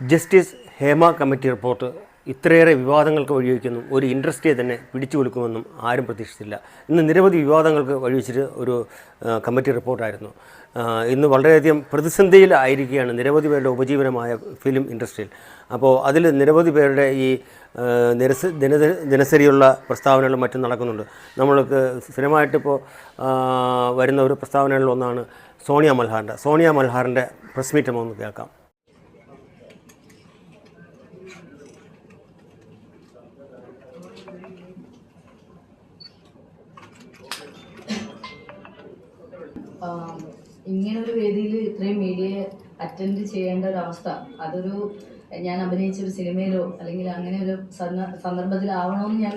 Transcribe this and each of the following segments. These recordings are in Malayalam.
ജസ്റ്റിസ് ഹേമ കമ്മിറ്റി റിപ്പോർട്ട് ഇത്രയേറെ വിവാദങ്ങൾക്ക് വഴിവെക്കുന്നു ഒരു ഇൻഡസ്ട്രിയെ തന്നെ പിടിച്ചു കൊടുക്കുമെന്നും ആരും പ്രതീക്ഷിച്ചില്ല. ഇന്ന് നിരവധി വിവാദങ്ങൾക്ക് വഴിവെച്ചിട്ട് ഒരു കമ്മിറ്റി റിപ്പോർട്ടായിരുന്നു. ഇന്ന് വളരെയധികം പ്രതിസന്ധിയിലായിരിക്കുകയാണ് നിരവധി പേരുടെ ഉപജീവനമായ ഫിലിം ഇൻഡസ്ട്രിയിൽ. അപ്പോൾ അതിൽ നിരവധി പേരുടെ ഈ നിരസ ദിന ദിനസരിയുള്ള പ്രസ്താവനകളും മറ്റും നടക്കുന്നുണ്ട്. നമ്മൾക്ക് സ്ഥിരമായിട്ടിപ്പോൾ വരുന്ന ഒരു പ്രസ്താവനകളിൽ ഒന്നാണ് സോണിയ മൽഹാറിന്റെ സോണിയ മൽഹാറിന്റെ പ്രസ് മീറ്റ് നമുക്ക് കേൾക്കാം. ഇങ്ങനൊരു വേദിയിൽ ഇത്രയും മീഡിയയെ അറ്റൻഡ് ചെയ്യേണ്ട ഒരു അവസ്ഥ. അതൊരു ഞാൻ അഭിനയിച്ച ഒരു സിനിമയിലോ അല്ലെങ്കിൽ അങ്ങനെ ഒരു സന്ദർഭത്തിലാവണമെന്ന് ഞാൻ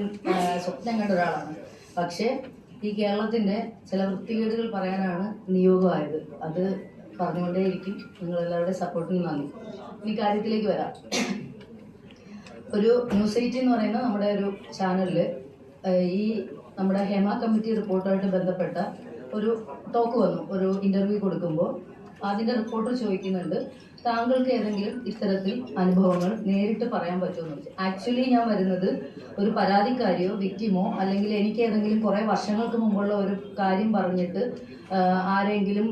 സ്വപ്നം കണ്ട ഒരാളാണ്. പക്ഷേ ഈ കേരളത്തിന്റെ ചില വൃത്തികേടുകൾ പറയാനാണ് നിയോഗമായത്. അത് പറഞ്ഞുകൊണ്ടേയിരിക്കും. നിങ്ങളെല്ലാവരുടെ സപ്പോർട്ടിന് നന്ദി. ഇനി കാര്യത്തിലേക്ക് വരാം. ഒരു ന്യൂസ് എന്ന് പറയുന്ന നമ്മുടെ ഒരു ചാനലിൽ ഈ നമ്മുടെ ഹേമ കമ്മിറ്റി റിപ്പോർട്ടുമായിട്ട് ബന്ധപ്പെട്ട ഒരു ടോക്ക് വന്നു ഒരു ഇന്റർവ്യൂ കൊടുക്കുമ്പോൾ അതിന്റെ റിപ്പോർട്ടർ ചോദിക്കുന്നുണ്ട് താങ്കൾക്ക് ഏതെങ്കിലും ഇത്തരത്തിൽ അനുഭവങ്ങൾ നേരിട്ട് പറയാൻ പറ്റുമെന്ന് ചോദിച്ചു. ആക്ച്വലി ഞാൻ വരുന്നത് ഒരു പരാതിക്കാരിയോ വിക്റ്റിമോ അല്ലെങ്കിൽ എനിക്ക് ഏതെങ്കിലും കുറെ വർഷങ്ങൾക്ക് മുമ്പുള്ള ഒരു കാര്യം പറഞ്ഞിട്ട് ആരെങ്കിലും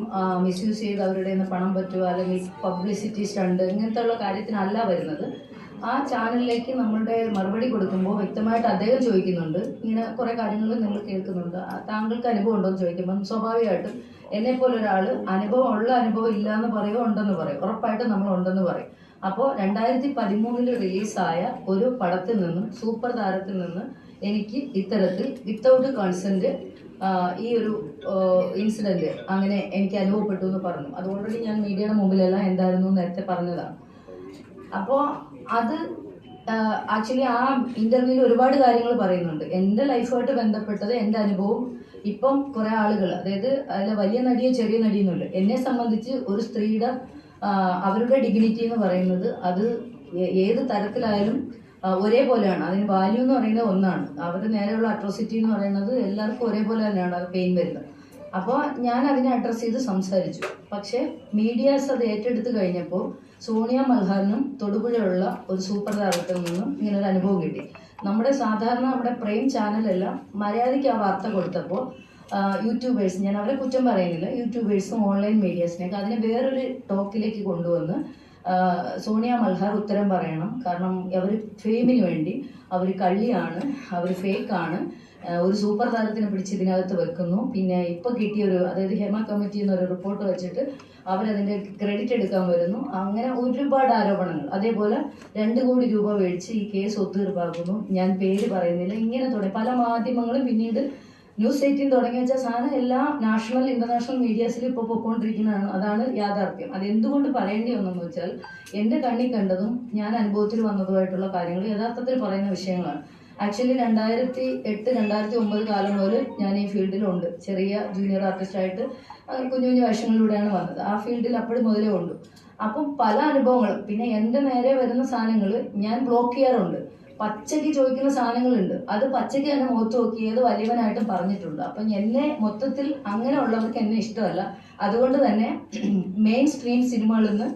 മിസ്യൂസ് ചെയ്ത് അവരുടെ നിന്ന് പണം പറ്റുക അല്ലെങ്കിൽ പബ്ലിസിറ്റി സ്റ്റണ്ട് ഇങ്ങനത്തെ ഉള്ള കാര്യത്തിനല്ല വരുന്നത്. ആ ചാനലിലേക്ക് നമ്മളുടെ മറുപടി കൊടുക്കുമ്പോൾ വ്യക്തമായിട്ട് അദ്ദേഹം ചോദിക്കുന്നുണ്ട്. ഇങ്ങനെ കുറെ കാര്യങ്ങൾ നിങ്ങൾ കേൾക്കുന്നുണ്ട്. താങ്കൾക്ക് അനുഭവം ഉണ്ടോ എന്ന് ചോദിക്കുമ്പം സ്വാഭാവികമായിട്ടും എന്നെ പോലെ ഒരാൾ അനുഭവം ഉള്ള അനുഭവം ഇല്ല എന്ന് പറയുമോ ഉണ്ടെന്ന് പറയും. ഉറപ്പായിട്ടും നമ്മൾ ഉണ്ടെന്ന് പറയും. അപ്പോൾ രണ്ടായിരത്തി പതിമൂന്നിൽ റിലീസായ ഒരു പടത്തിൽ നിന്നും സൂപ്പർ താരത്തിൽ നിന്ന് എനിക്ക് ഇത്തരത്തിൽ വിത്തൗട്ട് കൺസെന്റ് ഈ ഒരു ഇൻസിഡന്റ് അങ്ങനെ എനിക്ക് അനുഭവപ്പെട്ടു എന്ന് പറഞ്ഞു. അത് ഓൾറെഡി ഞാൻ മീഡിയയുടെ മുമ്പിലെല്ലാം എന്തായിരുന്നു നേരത്തെ പറഞ്ഞതാണ്. അപ്പോൾ അത് ആക്ച്വലി ആ ഇന്റർവ്യൂവിൽ ഒരുപാട് കാര്യങ്ങൾ പറയുന്നുണ്ട്. എന്റെ ലൈഫുമായിട്ട് ബന്ധപ്പെട്ടത് എന്റെ അനുഭവം ഇപ്പം കുറെ ആളുകൾ അതായത് അതിലെ വലിയ നടിയോ ചെറിയ നടിയെന്നുണ്ട് എന്നെ സംബന്ധിച്ച് ഒരു സ്ത്രീയുടെ അവരുടെ ഡിഗ്നിറ്റി എന്ന് പറയുന്നത് അത് ഏത് തരത്തിലായാലും ഒരേപോലെയാണ്. അതിന് വാല്യൂ എന്ന് പറയുന്നത് ഒന്നാണ്. അവരുടെ നേരെയുള്ള അട്രോസിറ്റി എന്ന് പറയുന്നത് എല്ലാവർക്കും ഒരേപോലെ തന്നെയാണ് അത് പെയിൻ വരുന്നത്. അപ്പോൾ ഞാൻ അതിനെ അഡ്രസ്സ് ചെയ്ത് സംസാരിച്ചു. പക്ഷേ മീഡിയാസ് അത് ഏറ്റെടുത്ത് കഴിഞ്ഞപ്പോൾ സോണിയ മൽഹാറിനും തൊടുപുഴയുള്ള ഒരു സൂപ്പർ താരത്തിൽ നിന്നും ഇങ്ങനെ ഒരു അനുഭവം കിട്ടി. നമ്മുടെ സാധാരണ നമ്മുടെ പ്രേം ചാനലെല്ലാം മര്യാദയ്ക്ക് ആ വാർത്ത കൊടുത്തപ്പോൾ യൂട്യൂബേഴ്സ് ഞാൻ അവരെ കുറ്റം പറയുന്നില്ല യൂട്യൂബേഴ്സും ഓൺലൈൻ മീഡിയാസിനെയൊക്കെ അതിനെ വേറൊരു ടോക്കിലേക്ക് കൊണ്ടുവന്ന് സോണിയ മൽഹാർ ഉത്തരം പറയണം. കാരണം അവർ ഫെയിമിന് വേണ്ടി അവർ കള്ളിയാണ് അവർ ഫേക്കാണ് ഒരു സൂപ്പർ താരത്തിനെ പിടിച്ച് ഇതിനകത്ത് വെക്കുന്നു. പിന്നെ ഇപ്പൊ കിട്ടിയ ഒരു അതായത് ഹെമ കമ്മിറ്റി എന്നൊരു റിപ്പോർട്ട് വെച്ചിട്ട് അവരതിന്റെ ക്രെഡിറ്റ് എടുക്കാൻ വരുന്നു. അങ്ങനെ ഒരുപാട് ആരോപണങ്ങൾ. അതേപോലെ രണ്ട് കോടി രൂപ മേടിച്ച് ഈ കേസ് ഒത്തുതീർപ്പാക്കുന്നു. ഞാൻ പേര് പറയുന്നില്ല. ഇങ്ങനെ തുടങ്ങി. പല മാധ്യമങ്ങളും പിന്നീട് ന്യൂസ് എയ്റ്റീൻ തുടങ്ങി വെച്ച സാധനം എല്ലാ നാഷണൽ ഇന്റർനാഷണൽ മീഡിയാസിൽ ഇപ്പോൾ പൊയ്ക്കൊണ്ടിരിക്കുന്നതാണ് അതാണ് യാഥാർത്ഥ്യം. അത് എന്തുകൊണ്ട് പറയേണ്ടി വന്നെന്ന് വെച്ചാൽ എന്റെ കണ്ണിൽ കണ്ടതും ഞാൻ അനുഭവത്തിൽ വന്നതുമായിട്ടുള്ള കാര്യങ്ങൾ യഥാർത്ഥത്തിൽ പറയുന്ന വിഷയങ്ങളാണ്. ആക്ച്വലി രണ്ടായിരത്തി എട്ട് രണ്ടായിരത്തി ഒമ്പത് കാലം മുതൽ ഞാൻ ഈ ഫീൽഡിലുണ്ട് ചെറിയ ജൂനിയർ ആർട്ടിസ്റ്റായിട്ട് കുഞ്ഞു കുഞ്ഞു വേഷങ്ങളിലൂടെയാണ് വന്നത്. ആ ഫീൽഡിൽ അപ്പോഴും മുതലേ ഉണ്ട് അപ്പം പല അനുഭവങ്ങളും പിന്നെ എന്റെ നേരെ വരുന്ന സാധനങ്ങൾ ഞാൻ ബ്ലോക്ക് ചെയ്യാറുണ്ട്. പച്ചയ്ക്ക് ചോദിക്കുന്ന സാധനങ്ങളുണ്ട്. അത് പച്ചയ്ക്ക് തന്നെ മുഖത്ത് നോക്കി ഏത് വലിയവനായിട്ടും പറഞ്ഞിട്ടുണ്ട്. അപ്പം എന്നെ മൊത്തത്തിൽ അങ്ങനെ ഉള്ളവർക്ക് എന്നെ ഇഷ്ടമല്ല. അതുകൊണ്ട് തന്നെ മെയിൻ സ്ട്രീം സിനിമകളിൽ നിന്ന്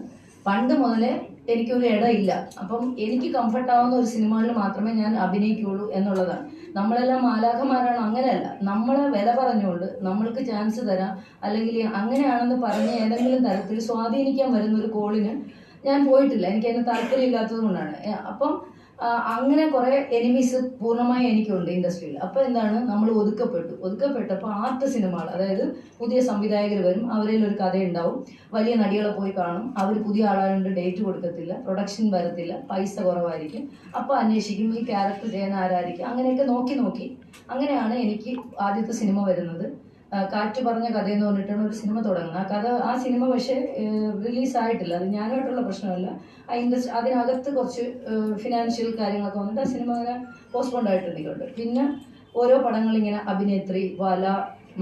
പണ്ട് മുതലേ എനിക്കൊരു ഇടയില്ല അപ്പം എനിക്ക് കംഫർട്ട് ആവുന്ന ഒരു സിനിമകളിൽ മാത്രമേ ഞാൻ അഭിനയിക്കുകയുള്ളൂ എന്നുള്ളതാണ്. നമ്മളെല്ലാം മാലാഖമാരാണ് അങ്ങനെയല്ല. നമ്മളെ വില പറഞ്ഞുകൊണ്ട് നമ്മൾക്ക് ചാൻസ് തരാം. അല്ലെങ്കിൽ അങ്ങനെയാണെന്ന് പറഞ്ഞ് ഏതെങ്കിലും തരത്തിൽ സ്വാധീനിക്കാൻ വരുന്ന ഒരു കോളിന് ഞാൻ പോയിട്ടില്ല. എനിക്ക് അതിന് താല്പര്യമില്ലാത്തത് കൊണ്ടാണ്. അപ്പം അങ്ങനെ കുറെ എനിമീസ് പൂർണമായും എനിക്കുണ്ട് ഇൻഡസ്ട്രിയിൽ. അപ്പൊ എന്താണ്? നമ്മൾ ഒതുക്കപ്പെട്ടു. ഒതുക്കപ്പെട്ടപ്പോൾ ആർട്ട് സിനിമകൾ അതായത് പുതിയ സംവിധായകർ വരും അവരിൽ ഒരു കഥ ഉണ്ടാവും വലിയ നടികളെ പോയി കാണും. അവർ പുതിയ ആളുകളുണ്ട് ഡേറ്റ് കൊടുക്കത്തില്ല പ്രൊഡക്ഷൻ വരത്തില്ല പൈസ കുറവായിരിക്കും. അപ്പൊ അന്വേഷിക്കും ഈ ക്യാരക്ടർ ചെയ്യാൻ ആരായിരിക്കും? അങ്ങനെയൊക്കെ നോക്കി നോക്കി. അങ്ങനെയാണ് എനിക്ക് ആദ്യത്തെ സിനിമ വരുന്നത്. കാറ്റ് പറഞ്ഞ കഥ എന്ന് പറഞ്ഞിട്ടാണ് ഒരു സിനിമ തുടങ്ങുന്നത്. ആ കഥ ആ സിനിമ പക്ഷേ റിലീസായിട്ടില്ല. അത് ഞാനായിട്ടുള്ള പ്രശ്നമല്ല. ആ ഇൻഡസ്ട്രി അതിനകത്ത് കുറച്ച് ഫിനാൻഷ്യൽ കാര്യങ്ങളൊക്കെ വന്നിട്ട് ആ സിനിമ അങ്ങനെ പോസ്റ്റ്പോണ്ട് ആയിട്ടുണ്ട് പിന്നെ ഓരോ പടങ്ങൾ ഇങ്ങനെ അഭിനേത്രി വല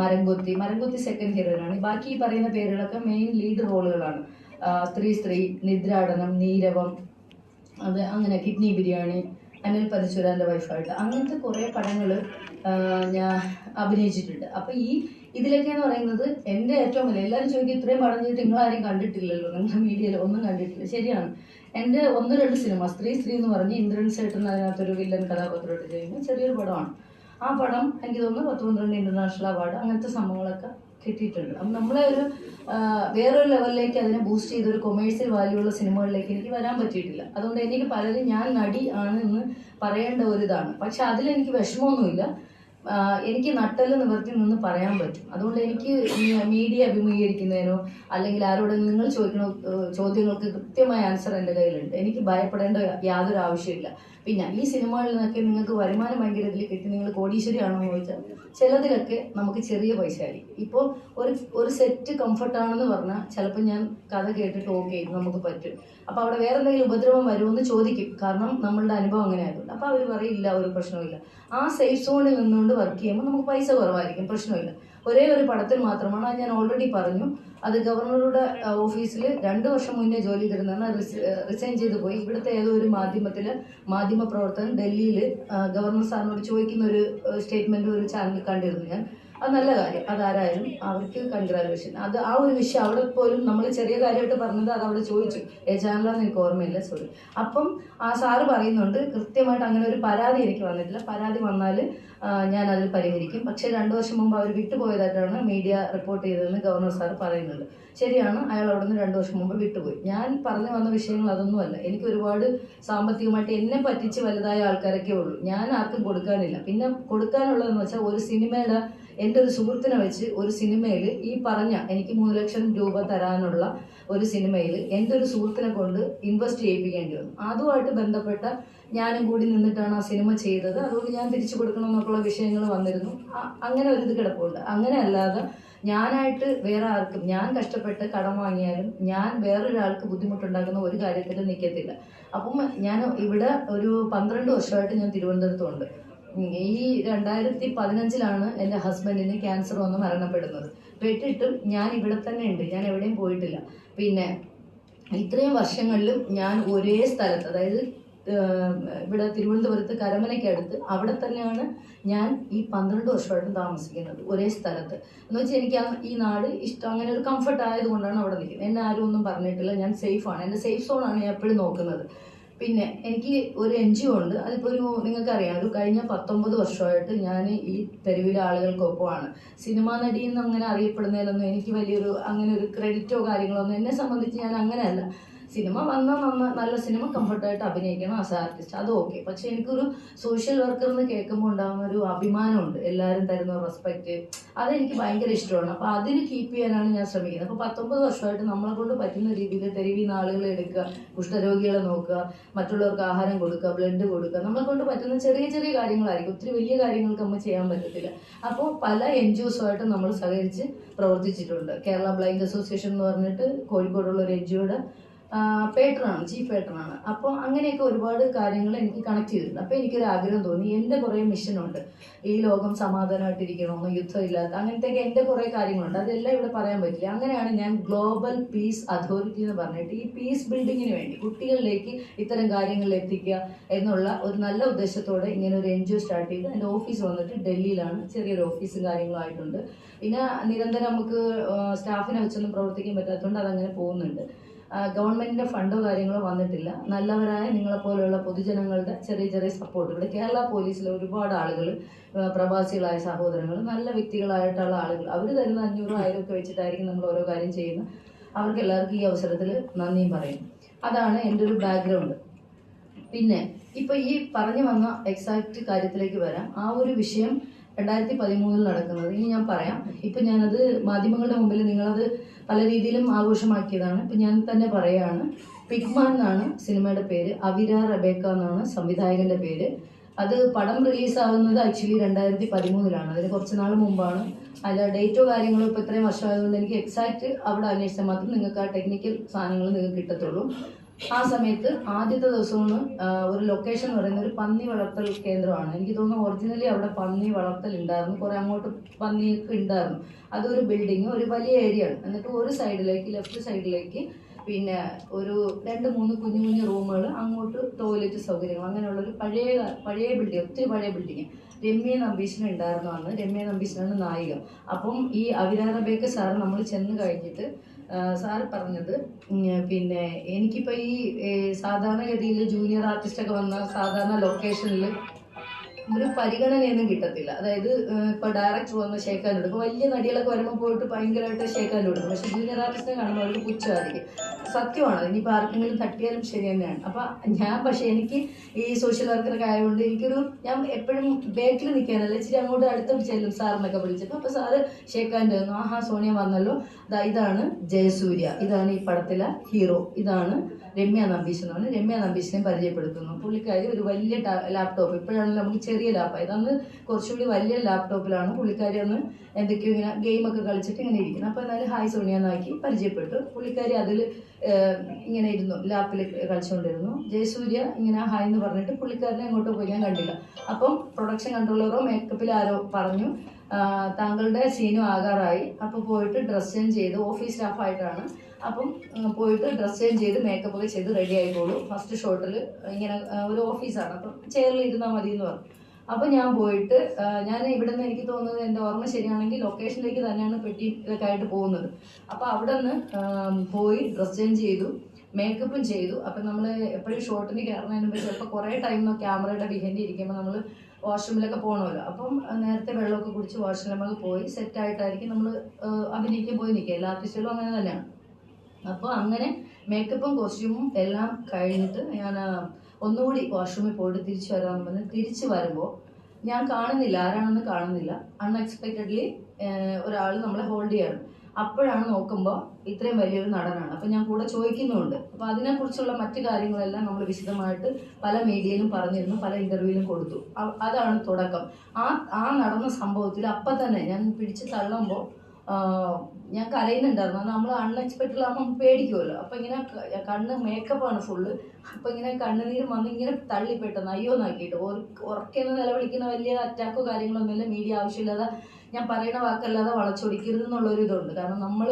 മരംകൊത്തി മരംകൊത്തി സെക്കൻഡ് ഹീറോയിനാണ് ബാക്കി ഈ പറയുന്ന പേരുകളൊക്കെ മെയിൻ ലീഡ് റോളുകളാണ് സ്ത്രീ സ്ത്രീ നിദ്രാടനം നീരവം അത് അങ്ങനെ കിഡ്നി ബിരിയാണി അനിൽ പരശുരാന്റെ വൈഫായിട്ട് അങ്ങനത്തെ കുറേ പടങ്ങൾ ഞാൻ അഭിനയിച്ചിട്ടുണ്ട്. അപ്പോൾ ഈ ഇതിലൊക്കെ എന്ന് പറയുന്നത് എന്റെ ഏറ്റവും വലിയ എല്ലാവരും ചോദിക്കും ഇത്രയും ചെയ്തിട്ട് നിങ്ങളാരും കണ്ടിട്ടില്ലല്ലോ. നിങ്ങൾ മീഡിയയിൽ ഒന്നും കണ്ടിട്ടില്ല. ശരിയാണ്. എന്റെ ഒന്ന് രണ്ട് സിനിമ സ്ത്രീ സ്ത്രീ എന്ന് പറഞ്ഞ് ഇന്ദ്രൻ സേട്ടൻ അതിനകത്തൊരു വില്ലൻ കഥാപാത്രമായിട്ട് ചെയ്യുന്ന ചെറിയൊരു പടമാണ്. ആ പടം എനിക്ക് തോന്നുന്നു പത്ത് പന്ത്രണ്ട് ഇന്റർനാഷണൽ അവാർഡ് അങ്ങനത്തെ സംഭവങ്ങളൊക്കെ കിട്ടിയിട്ടുണ്ട്. അപ്പം നമ്മളെ ഒരു വേറൊരു ലെവലിലേക്ക് അതിനെ ബൂസ്റ്റ് ചെയ്ത ഒരു കൊമേഴ്സ്യൽ വാല്യൂ ഉള്ള സിനിമകളിലേക്ക് എനിക്ക് വരാൻ പറ്റിയിട്ടില്ല. അതുകൊണ്ട് എനിക്ക് പലരും ഞാൻ നടി ആണെന്ന് പറയേണ്ട ഒരു ഇതാണ് പക്ഷെ അതിലെനിക്ക് വിഷമമൊന്നുമില്ല. എനിക്ക് നട്ടൽ നിവർത്തി നിന്ന് പറയാൻ പറ്റും. അതുകൊണ്ട് എനിക്ക് മീഡിയ അഭിമുഖീകരിക്കുന്നതിനോ അല്ലെങ്കിൽ ആരോട് നിങ്ങൾ ചോദിക്കണ ചോദ്യങ്ങൾക്ക് കൃത്യമായ ആൻസർ എന്റെ കയ്യിലുണ്ട്. എനിക്ക് ഭയപ്പെടേണ്ട യാതൊരു ആവശ്യമില്ല പിന്നെ ഈ സിനിമകളിൽ നിന്നൊക്കെ നിങ്ങൾക്ക് വരുമാനം ഭയങ്കര ഇതിൽ കിട്ടി. നിങ്ങൾ കോടീശ്വരിയാണോ എന്ന് ചോദിച്ചാൽ ചിലതിലൊക്കെ നമുക്ക് ചെറിയ പൈസ ആയിരിക്കും. ഇപ്പോൾ ഒരു ഒരു സെറ്റ് കംഫർട്ടാണെന്ന് പറഞ്ഞാൽ ചിലപ്പോൾ ഞാൻ കഥ കേട്ടിട്ട് ഓക്കെ നമുക്ക് പറ്റും. അപ്പോൾ അവിടെ വേറെ എന്തെങ്കിലും ഉപദ്രവം വരുമെന്ന് ചോദിക്കും. കാരണം നമ്മളുടെ അനുഭവം അങ്ങനെ ആയതുകൊണ്ട്. അപ്പോൾ അവർ പറയില്ല ഒരു പ്രശ്നമില്ല ആ സേഫ് സോണിൽ നിന്നുകൊണ്ട് വർക്ക് ചെയ്യുമ്പോൾ നമുക്ക് പൈസ കുറവായിരിക്കും പ്രശ്നമില്ല. ഒരേ ഒരു പടത്തിൽ മാത്രമാണ് അത് ഞാൻ ഓൾറെഡി പറഞ്ഞു. അത് ഗവർണറുടെ ഓഫീസിൽ രണ്ട് വർഷം മുന്നേ ജോലി ചെയ്തിരുന്നാണ് റിസൈൻ ചെയ്ത് പോയി. ഇവിടുത്തെ ഏതോ ഒരു മാധ്യമത്തിൽ മാധ്യമ പ്രവർത്തകൻ ഡൽഹിയിൽ ഗവർണർ സാറിനോട് ചോദിക്കുന്ന ഒരു സ്റ്റേറ്റ്മെന്റ് ഒരു ചാനലിൽ കണ്ടിരുന്നു ഞാൻ. അത് നല്ല കാര്യം. അതാരായാലും അവർക്ക് കൺഗ്രാജുലേഷൻ അത് ആ ഒരു വിഷയം അവിടെ പോലും നമ്മൾ ചെറിയ കാര്യമായിട്ട് പറഞ്ഞത് അത് അവിടെ ചോദിച്ചു. ഏ ചാനലാന്ന് എനിക്ക് ഓർമ്മയില്ല? സോറി അപ്പം ആ സാറ് പറയുന്നുണ്ട് കൃത്യമായിട്ട് അങ്ങനെ ഒരു പരാതി എനിക്ക് വന്നിട്ടില്ല. പരാതി വന്നാൽ ഞാൻ അതിൽ പരിഹരിക്കും. പക്ഷേ രണ്ട് വർഷം മുമ്പ് അവർ വിട്ടുപോയതായിട്ടാണ് മീഡിയ റിപ്പോർട്ട് ചെയ്തതെന്ന് ഗവർണർ സാർ പറയുന്നുണ്ട്. ശരിയാണ് അയാൾ അവിടെ നിന്ന് രണ്ടു വർഷം മുമ്പ് വിട്ടുപോയി. ഞാൻ പറഞ്ഞു വന്ന വിഷയങ്ങൾ അതൊന്നുമല്ല. എനിക്ക് ഒരുപാട് സാമ്പത്തികമായിട്ട് എന്നെ പറ്റിച്ച് വലുതായ ആൾക്കാരൊക്കെ ഉള്ളൂ. ഞാൻ ആർക്കും കൊടുക്കാനില്ല. പിന്നെ കൊടുക്കാനുള്ളതെന്ന് വെച്ചാൽ ഒരു സിനിമയുടെ എന്റെ ഒരു സുഹൃത്തിനെ വെച്ച് ഒരു സിനിമയിൽ ഈ പറഞ്ഞ എനിക്ക് മൂന്ന് ലക്ഷം രൂപ തരാനുള്ള ഒരു സിനിമയിൽ എന്റെ ഒരു സുഹൃത്തിനെ കൊണ്ട് ഇൻവെസ്റ്റ് ചെയ്യിപ്പിക്കേണ്ടി വന്നു. അതുമായിട്ട് ബന്ധപ്പെട്ട ഞാനും കൂടി നിന്നിട്ടാണ് ആ സിനിമ ചെയ്തത്. അതുകൊണ്ട് ഞാൻ തിരിച്ചു കൊടുക്കണം എന്നൊക്കെയുള്ള വിഷയങ്ങൾ വന്നിരുന്നു. അങ്ങനെ ഒരു ഇത് കിടപ്പുണ്ട്. അങ്ങനെ അല്ലാതെ ഞാനായിട്ട് വേറെ ആർക്കും ഞാൻ കഷ്ടപ്പെട്ട് കടം വാങ്ങിയാലും ഞാൻ വേറൊരാൾക്ക് ബുദ്ധിമുട്ടുണ്ടാക്കുന്ന ഒരു കാര്യത്തിലും നിൽക്കത്തില്ല അപ്പം ഞാൻ ഇവിടെ ഒരു പന്ത്രണ്ട് വർഷമായിട്ട് ഞാൻ തിരുവനന്തപുരത്തുണ്ട്. ഈ രണ്ടായിരത്തി പതിനഞ്ചിലാണ് എന്റെ ഹസ്ബൻഡിന് ക്യാൻസർ വന്ന് മരണപ്പെടുന്നത്. പെട്ടിട്ടും ഞാൻ ഇവിടെ തന്നെ ഉണ്ട് ഞാൻ എവിടെയും പോയിട്ടില്ല. പിന്നെ ഇത്രയും വർഷങ്ങളിലും ഞാൻ ഒരേ സ്ഥലത്ത് അതായത് ഇവിടെ തിരുവനന്തപുരത്ത് കരമനയ്ക്കടുത്ത് അവിടെ തന്നെയാണ് ഞാൻ ഈ പന്ത്രണ്ട് വർഷമായിട്ടും താമസിക്കുന്നത് ഒരേ സ്ഥലത്ത്. എന്ന് വെച്ചാൽ എനിക്ക് ആ ഈ നാട് ഇഷ്ടം അങ്ങനെ ഒരു കംഫർട്ട് ആയതുകൊണ്ടാണ് അവിടെ നിൽക്കുന്നത്. എന്നെ ആരും ഒന്നും പറഞ്ഞിട്ടില്ല ഞാൻ സേഫാണ് എന്റെ സേഫ് സോണാണ് ഞാൻ എപ്പോഴും നോക്കുന്നത്. പിന്നെ എനിക്ക് ഒരു എൻ ജി ഒ ഉണ്ട് അതിപ്പോൾ ഒരു നിങ്ങൾക്കറിയാം ഒരു കഴിഞ്ഞ പത്തൊമ്പത് വർഷമായിട്ട് ഞാൻ ഈ തെരുവിലെ ആളുകൾക്കൊപ്പമാണ്. സിനിമാ നടിയെന്ന് അങ്ങനെ അറിയപ്പെടുന്നതിലൊന്നും എനിക്ക് വലിയൊരു അങ്ങനെ ഒരു ക്രെഡിറ്റോ കാര്യങ്ങളോ ഒന്നും എന്നെ സംബന്ധിച്ച് ഞാൻ അങ്ങനെയല്ല. സിനിമ വന്നാൽ നന്ന നല്ല സിനിമ കംഫർട്ടായിട്ട് അഭിനയിക്കണം ആസ് ആർട്ടിസ്റ്റ് അത് ഓക്കെ പക്ഷെ എനിക്കൊരു സോഷ്യൽ വർക്കർ എന്ന് കേൾക്കുമ്പോൾ ഉണ്ടാകുന്ന ഒരു അഭിമാനമുണ്ട്. എല്ലാവരും തരുന്ന റെസ്പെക്റ്റ് അതെനിക്ക് ഭയങ്കര ഇഷ്ടമാണ്. അപ്പോൾ അതിന് കീപ്പ് ചെയ്യാനാണ് ഞാൻ ശ്രമിക്കുന്നത്. അപ്പോൾ പത്തൊമ്പത് വർഷമായിട്ട് നമ്മളെ കൊണ്ട് പറ്റുന്ന രീതിയിൽ തെരുവിൽ നിന്ന് ആളുകളെ എടുക്കുക കുഷ്ഠരോഗികളെ നോക്കുക മറ്റുള്ളവർക്ക് ആഹാരം കൊടുക്കുക ബ്ലഡ് കൊടുക്കുക. നമ്മളെ കൊണ്ട് പറ്റുന്ന ചെറിയ ചെറിയ കാര്യങ്ങളായിരിക്കും. ഒത്തിരി വലിയ കാര്യങ്ങൾക്ക് നമ്മൾ ചെയ്യാൻ പറ്റത്തില്ല. അപ്പോൾ പല എൻ ജി ഒസുമായിട്ട് നമ്മൾ സഹകരിച്ച് പ്രവർത്തിച്ചിട്ടുണ്ട്. കേരള ബ്ലൈൻഡ് അസോസിയേഷൻ എന്ന് പറഞ്ഞിട്ട് കോഴിക്കോടുള്ള ഒരു എൻ ജി ഒയുടെ പേട്ടറാണ് ചീഫ് പേട്ടറാണ് അപ്പോൾ അങ്ങനെയൊക്കെ ഒരുപാട് കാര്യങ്ങൾ എനിക്ക് കണക്ട് ചെയ്തിട്ടുണ്ട്. അപ്പോൾ എനിക്കൊരു ആഗ്രഹം തോന്നി. എന്റെ കുറേ മിഷനുണ്ട് ഈ ലോകം സമാധാനമായിട്ടിരിക്കണമെന്ന് യുദ്ധമില്ലാത്ത അങ്ങനത്തെയൊക്കെ എന്റെ കുറേ കാര്യങ്ങളുണ്ട്. അതെല്ലാം ഇവിടെ പറയാൻ പറ്റില്ല. അങ്ങനെയാണ് ഞാൻ ഗ്ലോബൽ പീസ് അതോറിറ്റി എന്ന് പറഞ്ഞിട്ട് ഈ പീസ് ബിൽഡിങ്ങിന് വേണ്ടി കുട്ടികളിലേക്ക് ഇത്തരം കാര്യങ്ങൾ എത്തിക്കുക എന്നുള്ള ഒരു നല്ല ഉദ്ദേശത്തോടെ ഇങ്ങനെ ഒരു എൻ ജി ഒ സ്റ്റാർട്ട് ചെയ്ത്. എന്റെ ഓഫീസ് വന്നിട്ട് ഡൽഹിയിലാണ്. ചെറിയൊരു ഓഫീസും കാര്യങ്ങളായിട്ടുണ്ട് പിന്നെ നിരന്തരം നമുക്ക് സ്റ്റാഫിനെ വെച്ചൊന്നും പ്രവർത്തിക്കാൻ പറ്റാത്തതുകൊണ്ട് അതങ്ങനെ പോകുന്നുണ്ട്. ഗവൺമെന്റിന്റെ ഫണ്ടോ കാര്യങ്ങളോ വന്നിട്ടില്ല. നല്ലവരായ നിങ്ങളെ പോലെയുള്ള പൊതുജനങ്ങളുടെ ചെറിയ ചെറിയ സപ്പോർട്ട് ഇവിടെ കേരള പോലീസിലെ ഒരുപാട് ആളുകൾ പ്രവാസികളായ സഹോദരങ്ങൾ നല്ല വ്യക്തികളായിട്ടുള്ള ആളുകൾ. അവർ തരുന്ന അഞ്ഞൂറ് ആയിരം ഒക്കെ വെച്ചിട്ടായിരിക്കും നമ്മൾ ഓരോ കാര്യം ചെയ്യുന്നത്. അവർക്ക് എല്ലാവർക്കും ഈ അവസരത്തിൽ നന്ദിയും പറയും. അതാണ് എന്റെ ഒരു ബാക്ക്ഗ്രൗണ്ട് പിന്നെ ഇപ്പൊ ഈ പറഞ്ഞു വന്ന എക്സാക്ട് കാര്യത്തിലേക്ക് വരാം. ആ ഒരു വിഷയം രണ്ടായിരത്തി പതിമൂന്നിൽ നടക്കുന്നത്. ഇനി ഞാൻ പറയാം. ഇപ്പൊ ഞാനത് മാധ്യമങ്ങളുടെ മുമ്പിൽ നിങ്ങളത് പല രീതിയിലും ആഘോഷമാക്കിയതാണ്. ഇപ്പം ഞാൻ തന്നെ പറയാണ് പിഗ്മാൻ എന്നാണ് സിനിമയുടെ പേര് അവിര റബേക്ക എന്നാണ് സംവിധായകന്റെ പേര്. അത് പടം റിലീസാവുന്നത് ആക്ച്വലി രണ്ടായിരത്തി പതിമൂന്നിലാണ് അതിന് കുറച്ച് നാൾ മുമ്പാണ്. അല്ല ഡേറ്റോ കാര്യങ്ങളോ ഇപ്പോൾ ഇത്രയും വർഷമായതുകൊണ്ട് എനിക്ക് എക്സാക്ട് അവിടെ അന്വേഷിച്ചാൽ മാത്രം നിങ്ങൾക്ക് ആ ടെക്നിക്കൽ സാധനങ്ങൾ നിങ്ങൾക്ക് കിട്ടത്തുള്ളൂ. ആ സമയത്ത് ആദ്യത്തെ ദിവസമാണ് ഒരു ലൊക്കേഷൻ എന്ന് പറയുന്ന ഒരു പന്നി വളർത്തൽ കേന്ദ്രമാണ്. എനിക്ക് തോന്നുന്നു ഒറിജിനലി അവിടെ പന്നി വളർത്തൽ ഉണ്ടായിരുന്നു. കുറെ അങ്ങോട്ട് പന്നിയൊക്കെ ഉണ്ടായിരുന്നു. അതൊരു ബിൽഡിങ് ഒരു വലിയ ഏരിയ ആണ്. എന്നിട്ട് ഒരു സൈഡിലേക്ക് ലെഫ്റ്റ് സൈഡിലേക്ക് പിന്നെ ഒരു രണ്ട് മൂന്ന് കുഞ്ഞു കുഞ്ഞു റൂമുകൾ അങ്ങോട്ട് ടോയ്ലറ്റ് സൗകര്യങ്ങൾ അങ്ങനെയുള്ള ഒരു പഴയ പഴയ ബിൽഡിംഗ് ഒത്തിരി പഴയ ബിൽഡിംഗ് രമ്യ നമ്പീശൻ ഉണ്ടായിരുന്നു അന്ന്. രമ്യ നമ്പീശനാണ് നായിക. അപ്പം ഈ അവിരാധ ബേക്ക് സാർ നമ്മൾ ചെന്ന് കഴിഞ്ഞിട്ട് സാർ പറഞ്ഞത്. പിന്നെ എനിക്കിപ്പോൾ ഈ സാധാരണഗതിയിൽ ജൂനിയർ ആർട്ടിസ്റ്റൊക്കെ വന്ന സാധാരണ ലൊക്കേഷനിൽ ഒരു പരിഗണനയൊന്നും കിട്ടത്തില്ല. അതായത് ഇപ്പൊ ഡയറക്ടർ വന്ന് ഷേക്കാൻ കൊടുക്കും വലിയ നടികളൊക്കെ വരുമ്പോൾ പോയിട്ട് ഭയങ്കരമായിട്ട് ഷേക്കാൻ കൊടുക്കും പക്ഷെ ജൂനിയർ ആർട്ടിസ്റ്റിനെ കാണുമ്പോൾ അവർക്ക് പുച്ഛമായിരിക്കും. സത്യമാണ്. ഇനിയിപ്പോൾ ആർക്കെങ്കിലും തട്ടിയാലും ശരി തന്നെയാണ്. അപ്പൊ ഞാൻ പക്ഷെ എനിക്ക് ഈ സോഷ്യൽ വർക്കറൊക്കെ ആയതുകൊണ്ട് എനിക്കൊരു ഞാൻ എപ്പോഴും ബാക്കിൽ നിൽക്കാനല്ല. ഇച്ചിരി അങ്ങോട്ട് അടുത്തോട്ട് ചെല്ലും സാറിനൊക്കെ വിളിച്ചപ്പോൾ അപ്പൊ സാറ് ഷേക്കാൻ തന്നു ആഹാ സോണിയ വന്നല്ലോ. അതാ ഇതാണ് ജയസൂര്യ. ഇതാണ് ഈ പടത്തിലെ ഹീറോ ഇതാണ് രമ്യ നമ്പീശ് എന്ന് പറഞ്ഞു. രമ്യ നമ്പീശിനെ പരിചയപ്പെടുത്തുന്നു. പുള്ളിക്കാരി ഒരു വലിയ ലാപ്ടോപ്പ് ഇപ്പോഴാണെങ്കിൽ നമുക്ക് ചെറിയ ലാപ്പായി ഇതന്ന് കുറച്ചുകൂടി വലിയ ലാപ്ടോപ്പിലാണ് പുള്ളിക്കാരി അന്ന് എന്തൊക്കെയോ ഇങ്ങനെ ഗെയിമൊക്കെ കളിച്ചിട്ട് ഇങ്ങനെ ഇരിക്കുന്നത്. അപ്പോൾ എന്നാലും ഹായ് സോണിയ എന്നാക്കി പരിചയപ്പെട്ടു. പുള്ളിക്കാരി അതിൽ ഇങ്ങനെ ഇരുന്നു ലാപ്പിൽ കളിച്ചുകൊണ്ടിരുന്നു. ജയസൂര്യ ഇങ്ങനെ ഹായ് എന്ന് പറഞ്ഞിട്ട് പുള്ളിക്കാരനെ അങ്ങോട്ട് പോയി ഞാൻ കണ്ടില്ല. അപ്പം പ്രൊഡക്ഷൻ കൺട്രോളറോ മേക്കപ്പിൽ ആരോ പറഞ്ഞു താങ്കളുടെ സീനും ആകാറായി. അപ്പോൾ പോയിട്ട് ഡ്രസ് ചേഞ്ച് ചെയ്ത് ഓഫീസ് സ്റ്റാഫായിട്ടാണ് അപ്പം പോയിട്ട് ഡ്രസ് ചേഞ്ച് ചെയ്ത് മേക്കപ്പ് ഒക്കെ ചെയ്ത് റെഡി ആയിക്കോളൂ. ഫസ്റ്റ് ഷോട്ടിൽ ഇങ്ങനെ ഒരു ഓഫീസാണ് അപ്പം ചെയറിൽ ഇരുന്നാൽ മതി എന്ന് പറഞ്ഞു. അപ്പോൾ ഞാൻ പോയിട്ട് ഞാൻ ഇവിടെ നിന്ന് എനിക്ക് തോന്നുന്നത് എന്റെ ഓർമ്മ ശരിയാണെങ്കിൽ ലൊക്കേഷനിലേക്ക് തന്നെയാണ് പെട്ടി ഇതൊക്കെ ആയിട്ട് പോകുന്നത്. അപ്പോൾ അവിടെ നിന്ന് പോയി ഡ്രസ് ചേഞ്ച് ചെയ്തു മേക്കപ്പും ചെയ്തു. അപ്പം നമ്മൾ എപ്പോഴും ഷോട്ടിന് കയറുന്നതിന് മുമ്പ് ചിലപ്പോൾ കുറേ ടൈം ക്യാമറയുടെ ബിഹൈൻഡ് ഇരിക്കുമ്പോൾ നമ്മൾ വാഷ്റൂമിലൊക്കെ പോകണമല്ലോ അപ്പം നേരത്തെ വെള്ളമൊക്കെ കുടിച്ച് വാഷ്റൂമിലൊക്കെ പോയി സെറ്റായിട്ടായിരിക്കും നമ്മൾ അഭിനയിക്കാൻ പോയി നിൽക്കുക. എല്ലാ ആർട്ടിസ്റ്റുകളും അങ്ങനെ തന്നെയാണ്. അപ്പോൾ അങ്ങനെ മേക്കപ്പും കോസ്റ്റ്യൂമും എല്ലാം കഴിഞ്ഞിട്ട് ഞാൻ ഒന്നുകൂടി വാഷ്റൂമിൽ പോയിട്ട് തിരിച്ചു വരാൻ പറഞ്ഞ് തിരിച്ചു വരുമ്പോൾ ഞാൻ കാണുന്നില്ല ആരാണെന്ന് കാണുന്നില്ല. അൺഎക്സ്പെക്റ്റഡ്ലി ഒരാൾ നമ്മളെ ഹോൾഡ് ചെയ്യണം. അപ്പോഴാണ് നോക്കുമ്പോൾ ഇത്രയും വലിയൊരു നടനാണ്. അപ്പം ഞാൻ കൂടെ ചോദിക്കുന്നുമുണ്ട്. അപ്പോൾ അതിനെക്കുറിച്ചുള്ള മറ്റു കാര്യങ്ങളെല്ലാം നമ്മൾ വിശദമായിട്ട് പല മീഡിയയിലും പറഞ്ഞിരുന്നു പല ഇന്റർവ്യൂവിലും കൊടുത്തു. അതാണ് തുടക്കം. ആ ആ നടന്ന സംഭവത്തിൽ അപ്പം തന്നെ ഞാൻ പിടിച്ച് തള്ളുമ്പോൾ ഞാൻ കരയുന്നുണ്ടായിരുന്നു. നമ്മൾ അൺഎക്സ്പെക്റ്റഡ് ആകുമ്പോൾ പേടിക്കുമല്ലോ അപ്പം ഇങ്ങനെ കണ്ണ് മേക്കപ്പാണ് ഫുള്ള് അപ്പം ഇങ്ങനെ കണ്ണുനീര് വന്ന് ഇങ്ങനെ തള്ളി പെട്ടെന്ന് അയ്യോ നാക്കിയിട്ട്. ഉറക്കെന്ന് നിലവിളിക്കുന്ന വലിയ അറ്റാക്കോ കാര്യങ്ങളൊന്നുമില്ല മീഡിയ ആവശ്യമില്ലാതെ ഞാൻ പറയുന്ന വാക്കല്ലാതെ വളച്ചൊടിക്കരുത് എന്നുള്ളൊരു ഇതുണ്ട്. കാരണം നമ്മൾ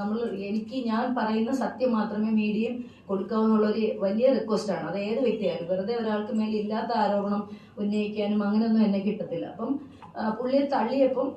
നമ്മൾ എനിക്ക് ഞാൻ പറയുന്ന സത്യം മാത്രമേ മീഡിയയും കൊടുക്കാവുന്നുള്ളൊരു വലിയ റിക്വസ്റ്റാണ് അത് ഏത് വ്യക്തിയായാലും. വെറുതെ ഒരാൾക്ക് മേലെ ഇല്ലാത്ത ആരോപണം ഉന്നയിക്കാനും അങ്ങനെയൊന്നും എന്നെ കിട്ടത്തില്ല. അപ്പം പുള്ളിയെ തള്ളിയപ്പം